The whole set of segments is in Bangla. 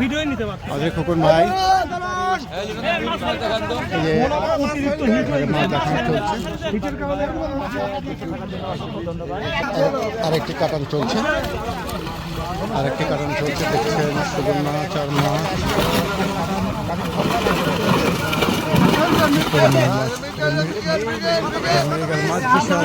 ভিডিও নিতে খোকন ভাই। আরেকটি কাটান চলছে। আরেকটি কাটান চলছে দেখছেন সুগুন মাছ আর মাছ কলমির মাছ বিশাল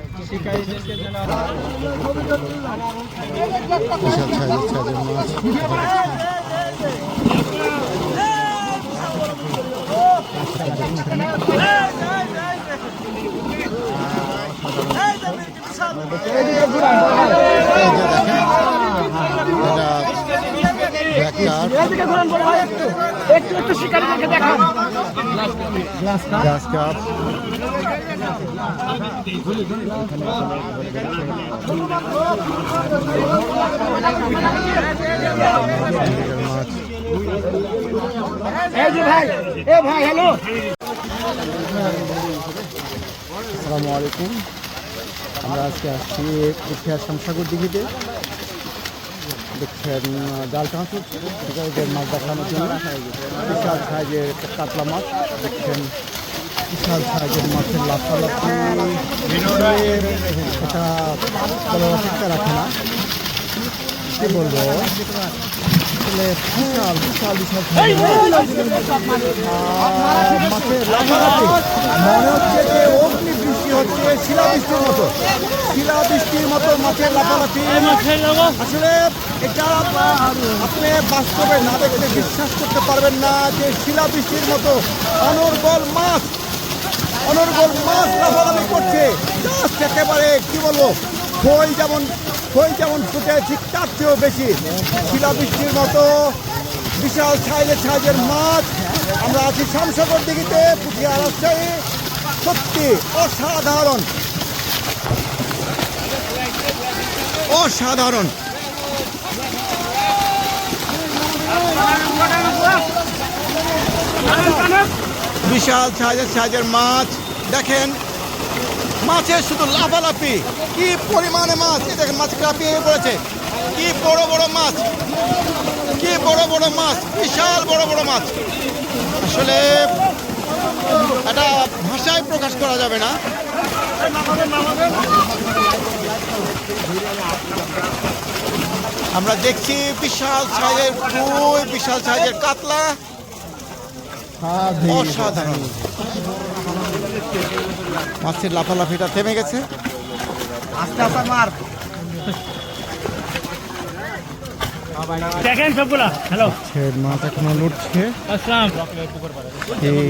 বিশাল সাইজের সাইজের মাছ এই ভাই ভাই হ্যালো। আসসালামু আলাইকুম। আমরা আজকে আসছি উঠিয়া শামসাগর দিঘিতে। দেখছেন জাল টানা চলছে শিকারীদের মাছ দেখানোর জন্য। বিশাল সাইজের কাতলা মাছ, দেখছেন, বিশাল সাইজের মাছের লাফালাফি এটা বলার রাখে না। কি বলব? বিশাল বিশাল বিশাল মাছের মনে হচ্ছে যে অগ্নি বৃষ্টি শিলাবৃষ্টির মতো। মাছের লাফালাফি। আসলে এটা আপনি বাস্তবে না দেখলে বিশ্বাস করতে পারবেন না যে শিলাবৃষ্টির মতো অনর্গল মাছ অনর্গল মাছ লাফালাফি করছে। জাস্ট একেবারে কি বলব খই যেমন খই যেমন ফুটে ঠিক তার চেয়েও বেশি। শিলাবৃষ্টির মতো বিশাল সাইজের সাইজের মাছ। আমরা আছি শামসাগর দিঘিতে পুঠিয়া রাজশাহী। সত্যি অসাধারণ। অসাধারণ। বিশাল সাইজের সাইজের মাছ। দেখেন, মাছের শুধু লাফালাফি। কি পরিমাণে মাছ। দেখেন, মাছ কাঁপিয়ে পড়েছে। কি বড় বড় মাছ। কি বড় বড় মাছ। বিশাল বড় বড় মাছ। আসলে এটা ভাষায় প্রকাশ করা যাবে না। আমরা দেখছি বিশাল সাইজের খুব বিশাল সাইজের কাতলা। অসাধারণ। মাছের লাফালাফিটা থেমে গেছে। দেখেন সবগুলা। হ্যালো ছেদ মাছ এখনও লুটছে। আসসালাম। এই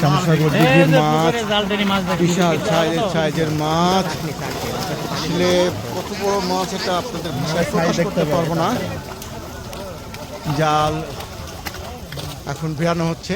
শামসাগর দিঘির মাছ বিশাল সাইজের সাইজের মাছ। আসলে কত বড় মাছ এটা আপনাদের ভাষায় প্রকাশ করতে পারব না। জাল এখন বেরানো হচ্ছে।